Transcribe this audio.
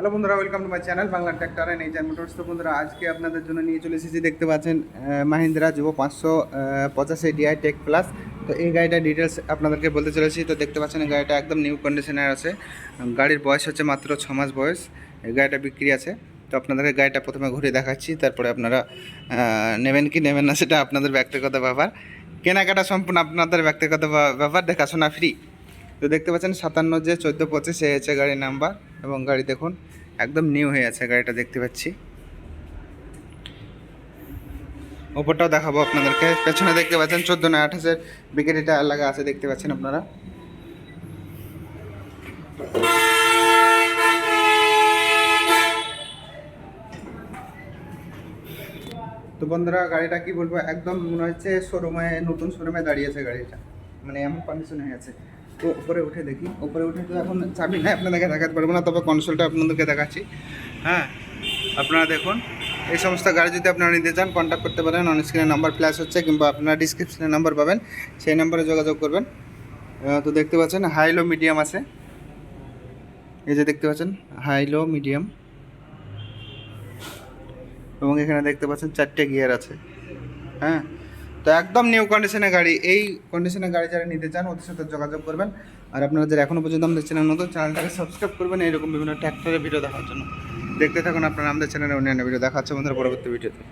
Hello বন্ধুরা welcome to my channel Bangla tractor and Eicher motors তো বন্ধুরা, আজকে আপনাদের জন্য নিয়ে চলে এসেছি, দেখতে পাচ্ছেন মাহিন্দ্রা যুব পাঁচশো পঁচাশি ডিআই টেক প্লাস তো এই গাড়িটার ডিটেলস আপনাদেরকে বলতে চলেছি, তো দেখতে পাচ্ছেন, এই গাড়িটা একদম নিউ কন্ডিশনে আছে। গাড়ির বয়স হচ্ছে মাত্র ছ মাস বয়স, এই গাড়িটা বিক্রি আছে। তো আপনাদেরকে গাড়িটা প্রথমে ঘুরে দেখাচ্ছি, তারপরে আপনারা নেবেন কি নেবেন না, সেটা আপনাদের ব্যক্তিগত ব্যাপার। কেনাকাটা সম্পূর্ণ আপনাদের ব্যক্তিগত ব্যাপার, দেখাশোনা ফ্রি তো দেখতে পাচ্ছেন সাতান্ন যে চোদ্দ পঁচিশে হয়েছে গাড়ির নাম্বার এবং গাড়ি দেখুন, একদম নিউ হয়ে আছে গাড়িটা দেখতে পাচ্ছি। ওপরটাও দেখাবো আপনাদেরকে, পেছনে দেখতে পাচ্ছেন চোদ্দ না আঠাশের বিকেটি টায়ার লাগা আছে, দেখতে পাচ্ছেন আপনারা। তো বন্ধুরা, গাড়িটা কি বলব, একদম মনে হচ্ছে শোরুমে নতুন শোরুমে দাঁড়িয়েছে গাড়িটা। মানে এমন কন্ডিশন হয়ে আছে। উপরে উঠে দেখি। উপরে উঠে তো এখন চাবি নাই, আপনাদেরকে দেখাতে পারব না, তবে কনসোলটা আপনাদেরকে দেখাচ্ছি। হ্যাঁ আপনারা দেখুন, এই সমস্ত গাড়ি যদি আপনারা নিতে চান কন্ট্যাক্ট করতে পারেন। অন স্ক্রিনে নাম্বার প্লাস হচ্ছে কিংবা আপনারা ডিসক্রিপশনে নাম্বার পাবেন, সেই নাম্বারে যোগাযোগ করবেন। তো দেখতে পাচ্ছেন হাইলো মিডিয়াম আছে। এই যে দেখতে পাচ্ছেন হাইলো মিডিয়াম এবং এখানে দেখতে পাচ্ছেন চারটে গিয়ার আছে। হ্যাঁ তো একদম নিউ কন্ডিশনে গাড়ি, এই কন্ডিশনে গাড়ি যারা নিতে চান, ওদের সাথে যোগাযোগ করবেন। আর আপনারা যারা এখনও পর্যন্ত আমাদের চ্যানেল নতুন চ্যানেলটাকে সাবস্ক্রাইব করবেন এরকম বিভিন্ন ট্র্যাক্টরের ভিডিও দেখার জন্য। দেখতে থাকুন আপনারা আমাদের চ্যানেলে অন্যান্য ভিডিও দেখাচ্ছে আমাদের পরবর্তী ভিডিওতে